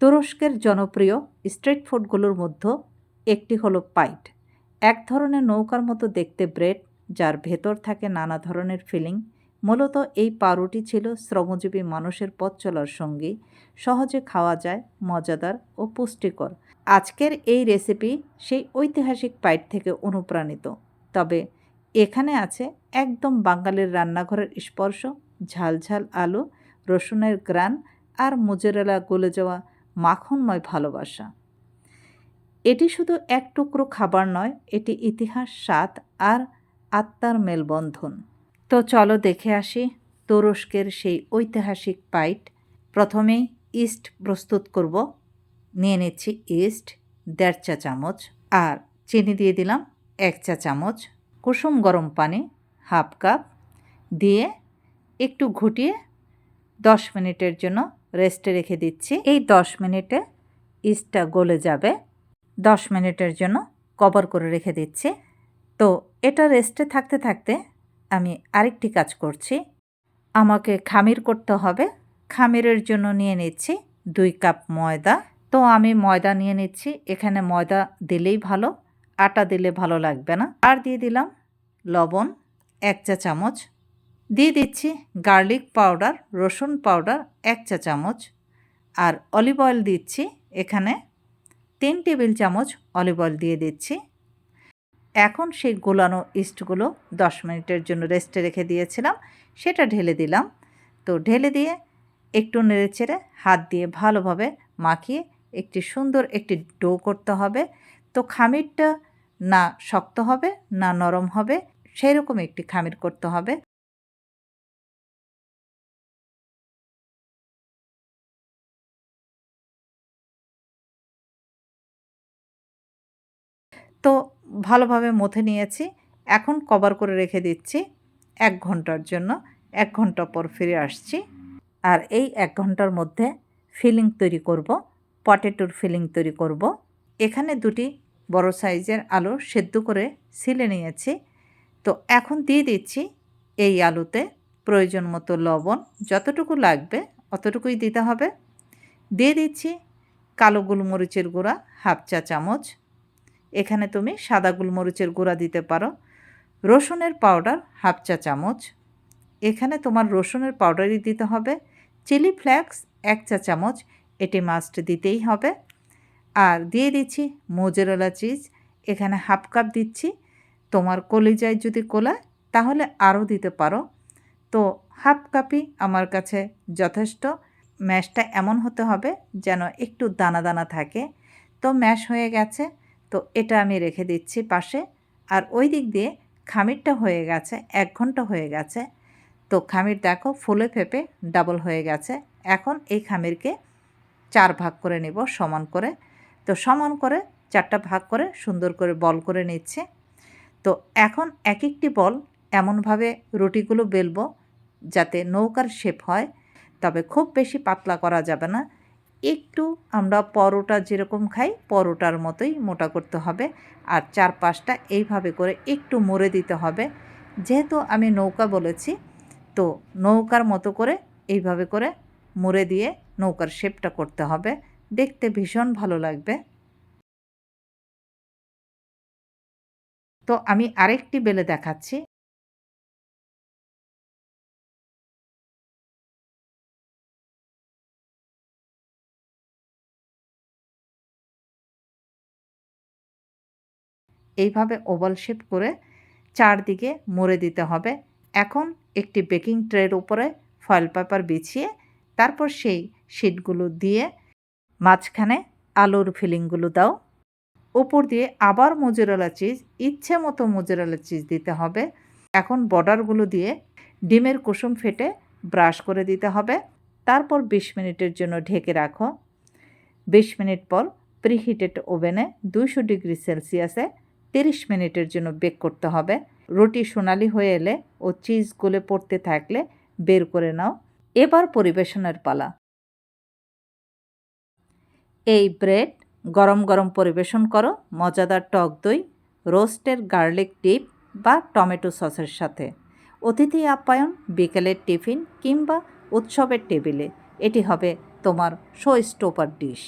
তুরস্কের জনপ্রিয় স্ট্রিট ফুডগুলোর মধ্যে একটি হলো পাইট। এক ধরনের নৌকার মতো দেখতে ব্রেড, যার ভেতর থাকে নানা ধরনের ফিলিং। মূলত এই পাউরুটি ছিল শ্রমজীবী মানুষের পথ চলার সঙ্গী। সহজে খাওয়া যায়, মজাদার ও পুষ্টিকর। আজকের এই রেসিপি সেই ঐতিহাসিক পাইট থেকে অনুপ্রাণিত। তবে এখানে আছে একদম বাঙালির রান্নাঘরের স্পর্শ, ঝালঝাল আলু, রসুনের গ্রান আর মোজেরেলা গলে যাওয়া মাখনময় ভালোবাসা। এটি শুধু এক টুকরো খাবার নয়, এটি ইতিহাস, স্বাদ আর আত্মার মেলবন্ধন। তো চলো দেখে আসি তুরস্কের সেই ঐতিহাসিক পাইট। প্রথমেই ইস্ট প্রস্তুত করব। নিয়ে নিচ্ছি ইস্ট, দেড় চা চামচ আর চিনি দিয়ে দিলাম এক চা চামচ। কুসুম গরম পানি, হাফ কাপ। দিয়ে একটু ঘুটিয়ে দশ মিনিটের জন্য রেস্টে রেখে দিচ্ছি। এই দশ মিনিটে ইস্টটা গলে যাবে। দশ মিনিটের জন্য কভার করে রেখে দিচ্ছি। তো এটা রেস্টে থাকতে থাকতে আমি আরেকটি কাজ করছি। আমাকে খামির করতে হবে। খামিরের জন্য নিয়ে নিচ্ছি দুই কাপ ময়দা। তো আমি ময়দা নিয়ে নিচ্ছি। এখানে ময়দা দিলেই ভালো, আটা দিলে ভালো লাগবে না। আর দিয়ে দিলাম লবণ, এক চা চামচ দিয়ে দিচ্ছি গার্লিক পাউডার রসুন পাউডার এক চা চামচ। আর অলিভ অয়েল দিচ্ছি এখানে তিন টেবিল চামচ অলিভ অয়েল দিয়ে দিচ্ছি। এখন সেই গোলানো ইস্টগুলো দশ মিনিটের জন্য রেস্টে রেখে দিয়েছিলাম, সেটা ঢেলে দিলাম। তো ঢেলে দিয়ে একটু নেড়েচেড়ে হাত দিয়ে ভালোভাবে মাখিয়ে একটি সুন্দর একটি ডো করতে হবে। তো খামিরটা না শক্ত হবে, না নরম হবে সেই রকম একটি খামির করতে হবে। তো ভালোভাবে মথে নিয়েছি। এখন কভার করে রেখে দিচ্ছি এক ঘণ্টার জন্য। এক ঘণ্টা পর ফিরে আসছি। আর এই এক ঘণ্টার মধ্যে ফিলিং তৈরি করব, পটেটোর ফিলিং তৈরি করব। এখানে দুটি বড় সাইজের আলু সেদ্ধ করে সিলে নিয়েছি। তো এখন দিয়ে দিচ্ছি এই আলুতে প্রয়োজন মতো লবণ, যতটুকু লাগবে অতটুকুই দিতে হবে। দিয়ে দিচ্ছি কালো গোলমরিচের গুঁড়া হাফ চা চামচ এখানে তুমি সাদা গোলমরিচের গুঁড়া দিতে পারো। রসুনের পাউডার হাফ চা চামচ। এখানে তোমার রসুনের পাউডারই দিতে হবে। চিলি ফ্লেক্স এক চা চামচ, এটি মাস্ট দিতেই হবে। আর দিয়ে দিচ্ছি মোজেরোলা চিজ এখানে হাফ কাপ দিচ্ছি। তোমার কলিজায় যদি কোলা তাহলে আরও দিতে পারো। তো হাফ কাপই আমার কাছে যথেষ্ট। ম্যাশটা এমন হতে হবে যেন একটু দানা দানা থাকে। তো ম্যাশ হয়ে গেছে। তো এটা আমি রেখে দিচ্ছি পাশে। আর ওই দিক দিয়ে খামিরটা হয়ে গেছে, এক ঘণ্টা হয়ে গেছে। তো খামির দেখো ফুলে ফেপে ডাবল হয়ে গেছে। এখন এই খামিরকে চার ভাগ করে নেব সমান করে। তো সমান করে চারটা ভাগ করে সুন্দর করে বল করে নিচ্ছে। তো এখন এক একটি বল এমনভাবে রুটিগুলো বেলবো যাতে নৌকার শেপ হয়, তবে খুব বেশি পাতলা করা যাবে না। একটু আমরা পরোটা যেরকম খাই, পরোটার মতোই মোটা করতে হবে। আর চার পাঁচটা এইভাবে করে একটু মুড়ে দিতে হবে। যেহেতু আমি নৌকা বলেছি, তো নৌকার মতো করে এইভাবে করে মুড়ে দিয়ে নৌকার শেপটা করতে হবে। দেখতে ভীষণ ভালো লাগবে। তো আমি আরেকটি বেলে দেখাচ্ছি। এইভাবে ওভাল শেপ করে চারদিকে মুড়ে দিতে হবে। এখন একটি বেকিং ট্রের উপরে ফয়েল পেপার বিছিয়ে তারপর সেই শিটগুলো দিয়ে মাঝখানে আলুর ফিলিংগুলো দাও। উপর দিয়ে আবার মোজেরালা চিজ ইচ্ছে মতো মোজেরালা চিজ দিতে হবে। এখন বর্ডারগুলো দিয়ে ডিমের কুসুম ফেটে ব্রাশ করে দিতে হবে। তারপর বিশ মিনিটের জন্য ঢেকে রাখো। বিশ মিনিট পর প্রিহিটেড ওভেনে দুইশো ডিগ্রি সেলসিয়াসে তিরিশ মিনিটের জন্য বেক করতে হবে। রুটি সোনালি হয়ে এলে ও চিজ গলে পড়তে থাকলে বের করে নাও। এবার পরিবেশনের পালা। এই ব্রেড গরম গরম পরিবেশন করো। মজাদার টক দই রোস্টের গার্লিক ডিপ বা টমেটো সসের সাথে। অতিথি আপ্যায়ন, বিকেলের টিফিন কিংবা উৎসবের টেবিলে। এটি হবে তোমার শো স্টোপার ডিশ।